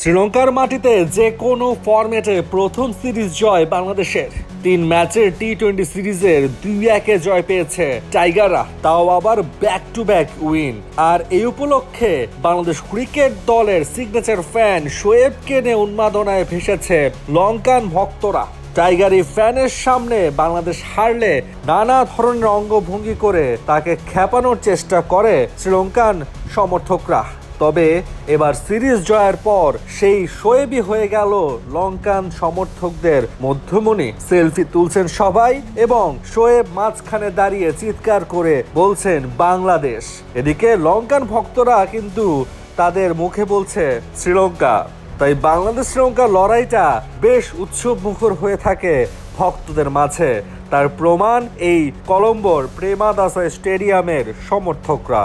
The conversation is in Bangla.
শ্রীলঙ্কার মাটিতে যে কোনো ফরম্যাটে প্রথম সিরিজ জয় বাংলাদেশের। তিন ম্যাচের টি টোয়েন্টি সিরিজের দুই একে জয় পেয়েছে টাইগাররা, তাও আবার ব্যাক টু ব্যাক উইন আর এই উপলক্ষে বাংলাদেশ ক্রিকেট দলের সিগনেচার ফ্যান শোয়েবকে নিয়ে উন্মাদনায় ভেসেছে লঙ্কান ভক্তরা। টাইগারি ফ্যানের সামনে বাংলাদেশ হারলে নানা ধরনের অঙ্গভঙ্গি করে তাকে খেপানোর চেষ্টা করে শ্রীলঙ্কান সমর্থকরা। তবে এবার সিরিজ জয়ের পর সেই শোয়েবই হয়ে গেল লঙ্কান সমর্থকদের মধ্যমণি। সেলফি তুলছেন সবাই এবং শোয়েব মাঝখানে দাঁড়িয়ে চিৎকার করে বলছেন, বাংলাদেশ। এদিকে লঙ্কান ভক্তরা কিন্তু তাদের মুখে বলছে, শ্রীলঙ্কা। তাই বাংলাদেশ শ্রীলঙ্কার লড়াইটা বেশ উৎসব মুখর হয়ে থাকে ভক্তদের মাঝে। তার প্রমাণ এই কলম্বোর প্রেমাদাসা স্টেডিয়ামের সমর্থকরা।